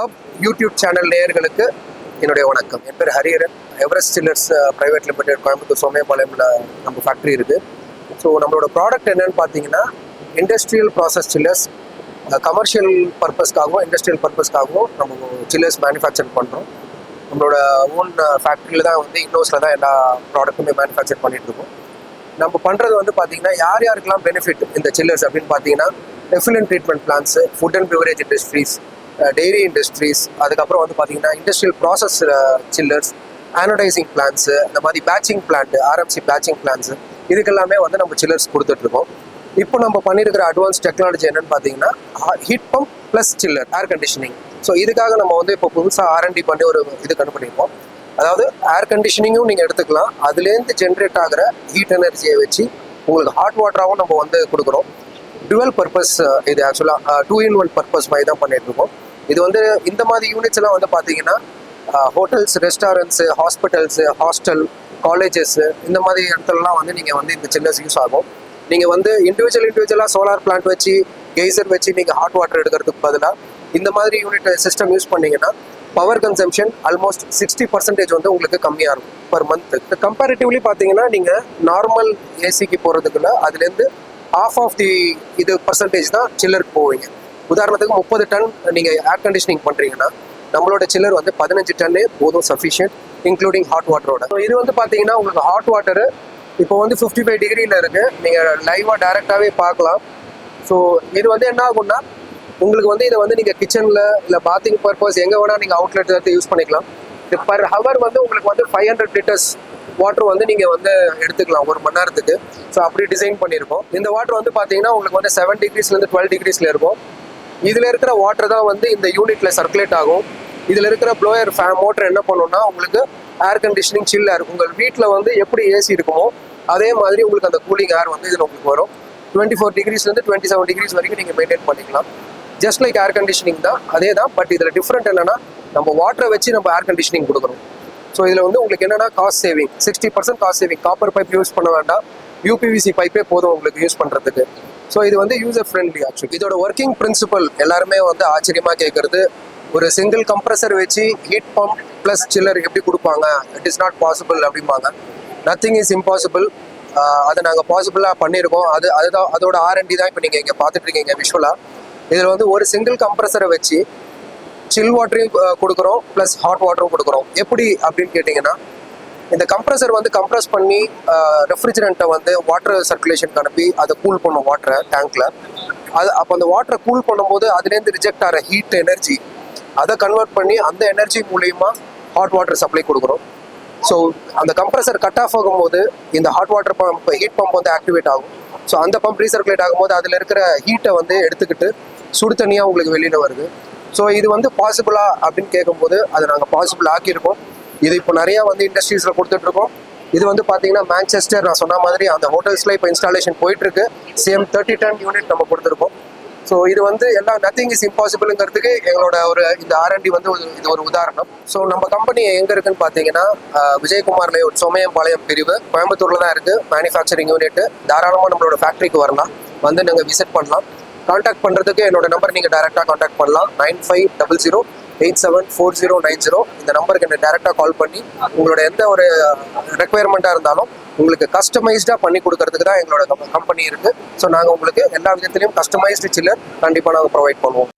பப் YouTube channel நேயர்களுக்கு என்னுடைய வணக்கம். என் பேர் Hariharan. Everest chillers private limited Coimbatore சோமயபாளையம்ல நம்ம ஃபேக்ட்ரி இருக்கு. ஸோ நம்மளோட ப்ராடக்ட் என்னன்னு பார்த்தீங்கன்னா இண்டஸ்ட்ரியல் ப்ராசஸ் சில்லர்ஸ் கமர்ஷியல் பர்பஸ்க்காகவும் இண்டஸ்ட்ரியல் பர்பஸ்க்காகவும் நம்ம சில்லர்ஸ் மேனுஃபேக்சர் பண்ணுறோம் நம்மளோட ஓன் ஃபேக்ட்ரியில் தான் வந்து இன்னோஸில் தான் எல்லா ப்ராடக்ட்டுமே மேனுஃபேக்சர் பண்ணிட்டு இருக்கோம். நம்ம பண்ணுறது வந்து பார்த்தீங்கன்னா யார் யாருக்கெல்லாம் பெனிஃபிட் இந்த சில்லர்ஸ் அப்படின்னு பார்த்தீங்கன்னா effluent treatment plants food and beverage industries Uh, dairy industries அதுக்கப்புறம் வந்து பார்த்தீங்கன்னா industrial process chillers anodising plants இந்த மாதிரி batching plant RMC batching plants இதுக்கெல்லாமே வந்து நம்ம சில்லர்ஸ் கொடுத்துட்ருக்கோம். இப்போ நம்ம பண்ணியிருக்கிற அட்வான்ஸ் டெக்னாலஜி என்னன்னு பார்த்தீங்கன்னா heat pump plus chiller air conditioning so இதுக்காக நம்ம வந்து இப்போ புதுசாக ஆர்என்டி பண்ணி ஒரு இது கண்டுபிடிப்போம் அதாவது ஏர் கண்டிஷனிங்கும் நீங்கள் எடுத்துக்கலாம். அதுலேருந்து ஜென்ரேட் ஆகிற ஹீட் எனர்ஜியை வச்சு உங்களுக்கு ஹாட் வாட்டராகவும் நம்ம வந்து கொடுக்குறோம் டுவெல் பர்பஸ் uh, இது ஆக்சுவலாக டூ இன் ஒன் பர்பஸ் மாதிரி தான் பண்ணிட்டுருக்கோம். இது வந்து இந்த மாதிரி யூனிட்ஸ் எல்லாம் வந்து பார்த்தீங்கன்னா hotels restaurants hospitals hostel colleges இந்த மாதிரி இடத்துலலாம் வந்து நீங்கள் வந்து இந்த சில்லர்ஸ் யூஸ் ஆகும். நீங்கள் வந்து இண்டிவிஜுவல் இண்டிவிஜுவலாக சோலார் பிளான்ட் வச்சு கெய்சர் வச்சு நீங்கள் ஹாட் வாட்டர் எடுக்கிறதுக்கு பதிலாக இந்த மாதிரி யூனிட் சிஸ்டம் யூஸ் பண்ணீங்கன்னா power consumption almost sixty percentage வந்து உங்களுக்கு கம்மியாக இருக்கும் பர் மந்த்து கம்பேரிட்டிவ்லி பார்த்தீங்கன்னா நீங்கள் நார்மல் ஏசிக்கு போகிறதுக்குள்ள அதுலேருந்து ஆஃப் ஆஃப் தி இது பர்சன்டேஜ் தான் சில்லருக்கு போவீங்க. உதாரணத்துக்கு முப்பது டன் நீங்கள் ஏர் கண்டிஷனிங் பண்ணுறீங்கன்னா நம்மளோட சில்லர் வந்து பதினஞ்சு டன்னே போதும் சஃபிஷியன்ட் இன்க்ளூடிங் ஹாட் வாட்டரோட ஸோ இது வந்து பார்த்தீங்கன்னா உங்களுக்கு ஹாட் வாட்டரு இப்போ வந்து ஃபிஃப்டி ஃபைவ் டிகிரியில் இருக்குது நீங்கள் லைவாக டேரெக்டாகவே பார்க்கலாம். ஸோ இது வந்து என்ன ஆகும்னா உங்களுக்கு வந்து இதை வந்து நீங்கள் கிச்சனில் இல்லை பாத்திங் பர்பஸ் எங்கே வேணால் நீங்கள் அவுட்லெட் எடுத்து யூஸ் பண்ணிக்கலாம். இது பர் ஹவர் வந்து உங்களுக்கு வந்து ஃபைவ் ஹண்ட்ரட் லிட்டர்ஸ் வாட்டர் வந்து நீங்கள் வந்து எடுத்துக்கலாம் ஒரு மணி நேரத்துக்கு. ஸோ அப்படி டிசைன் பண்ணியிருக்கோம். இந்த வாட்டர் வந்து பார்த்தீங்கன்னா உங்களுக்கு வந்து செவன் டிகிரிஸ்லேருந்து டுவெல் டிகிரிஸில் இருக்கும். இதில் இருக்கிற வாட்டர் தான் வந்து இந்த யூனிட்டில் சர்க்குலேட் ஆகும். இதில் இருக்கிற ப்ளோயர் ஃபே மோட்டர் என்ன பண்ணுன்னா உங்களுக்கு ஏர் கண்டிஷனிங் சில் ஏர் உங்கள் வீட்டில் வந்து எப்படி ஏசி இருக்குமோ அதே மாதிரி உங்களுக்கு அந்த கூலிங் ஏர் வந்து இதில் உங்களுக்கு வரும். டுவெண்ட்டி ஃபோர் டிகிரிஸ்லேருந்து டுவெண்ட்டி செவன் டிகிரிஸ் வரைக்கும் நீங்கள் மெயின்டைன் பண்ணிக்கலாம். ஜஸ்ட் லைக் ஏர் கண்டிஷனிங் தான் அதே தான் பட் இதில் டிஃப்ரெண்ட் என்னன்னா நம்ம வாட்டரை வச்சு நம்ம ஏர் கண்டிஷனிங் கொடுக்குறோம் ஸோ இதில் வந்து உங்களுக்கு என்னன்னா cost saving sixty percent cost saving copper pipe use பண்ண வேண்டாம். யூபிவிசி பைப்பே போதும் உங்களுக்கு யூஸ் பண்ணுறதுக்கு ஸோ இது வந்து யூசர் ஃப்ரெண்ட்லி ஆக்சுவலி இதோட ஒர்க்கிங் பிரின்சிபல் எல்லாருமே வந்து ஆச்சரியமாக கேட்குறது ஒரு சிங்கிள் கம்ப்ரஸர் வச்சு ஹீட் பம்ப் ப்ளஸ் சில்லர் எப்படி கொடுப்பாங்க? இட் இஸ் நாட் பாசிபிள் அப்படிம்பாங்க. நத்திங் இஸ் இம்பாசிபிள் அதை நாங்கள் பாசிபிளாக பண்ணியிருக்கோம் அது அதுதான் அதோட ஆர்என்டி தான் இப்போ நீங்கள் இங்கே பார்த்துட்டு இருக்கீங்க விஷுவலாக இதில் வந்து ஒரு சிங்கிள் கம்ப்ரஸரை வச்சு சில் வாட்டரையும் கொடுக்குறோம். ப்ளஸ் ஹாட் வாட்டரும் கொடுக்குறோம். எப்படி அப்படின்னு கேட்டிங்கன்னா இந்த கம்ப்ரஸர் வந்து கம்ப்ரஸ் பண்ணி ரெஃப்ரிஜரண்ட்டை வந்து வாட்டர் சர்க்குலேஷனுக்கு அனுப்பி அதை கூல் பண்ணும் வாட்டரை டேங்க்ல அது அப்போ அந்த வாட்டரை கூல் பண்ணும்போது அதுலேருந்து ரிஜெக்ட் ஆகிற ஹீட் எனர்ஜி அதை கன்வெர்ட் பண்ணி அந்த எனர்ஜி மூலயமா ஹாட் வாட்டர் சப்ளை கொடுக்குறோம். ஸோ அந்த கம்ப்ரஸர் கட் ஆஃப் ஆகும்போது இந்த hot water pump heat pump வந்து ஆக்டிவேட் ஆகும். ஸோ அந்த பம்ப் ரீசர்க்குலேட் ஆகும்போது அதில் இருக்கிற ஹீட்டை வந்து எடுத்துக்கிட்டு சுடு தண்ணியாக உங்களுக்கு வெளியில் வருது. ஸோ இது வந்து பாசிபிளா அப்படின்னு கேட்கும்போது அதை நாங்கள் பாசிபிள் ஆக்கியிருக்கோம். இது இப்போ நிறையா வந்து இண்டஸ்ட்ரீஸில் கொடுத்துட்ருக்கோம். இது வந்து பார்த்தீங்கன்னா மேன்செஸ்டர் நான் சொன்ன மாதிரி அந்த ஹோட்டல்ஸில் இப்போ இன்ஸ்டாலேஷன் போயிட்டுருக்கு சேம் தேர்ட்டி டன் யூனிட் நம்ம கொடுத்துருக்கோம். ஸோ இது வந்து எல்லாம் நத்திங் இஸ் இம்பாசிபிளுங்கிறதுக்கு எங்களோட ஒரு இந்த ஆர்என்டி வந்து ஒரு- இது ஒரு உதாரணம். ஸோ நம்ம கம்பெனி எங்கே இருக்குன்னு பார்த்தீங்கன்னா விஜயகுமார் லேஅவுட் சோமயம்பாளையம் பிரிவு. கோயம்புத்தூரில் தான் இருக்குது மேனுஃபேக்சரிங் யூனிட் தாராளமாக நம்மளோட ஃபேக்ட்ரிக்கு வரலாம். வந்து நாங்கள் விசிட் பண்ணலாம். காண்டாக்ட் பண்ணுறதுக்கு என்னோட நம்பர் நீங்கள் டேரெக்டாக காண்டாக்ட் பண்ணலாம். Nine five double zero eight seven four zero nine zero இந்த நம்பருக்கு என்ன டேரெக்டாக கால் பண்ணி உங்களோட எந்த ஒரு ரெக்குயர்மெண்ட்டாக இருந்தாலும் உங்களுக்கு கஸ்டமைஸ்டாக பண்ணி கொடுக்கறதுக்கு தான் எங்களோட கம்பெனி இருக்குது ஸோ நாங்கள் உங்களுக்கு எல்லா விதத்துலையும் கஸ்டமைஸ்டு சில்லர் கண்டிப்பாக நாங்கள் ப்ரொவைட் பண்ணுவோம்.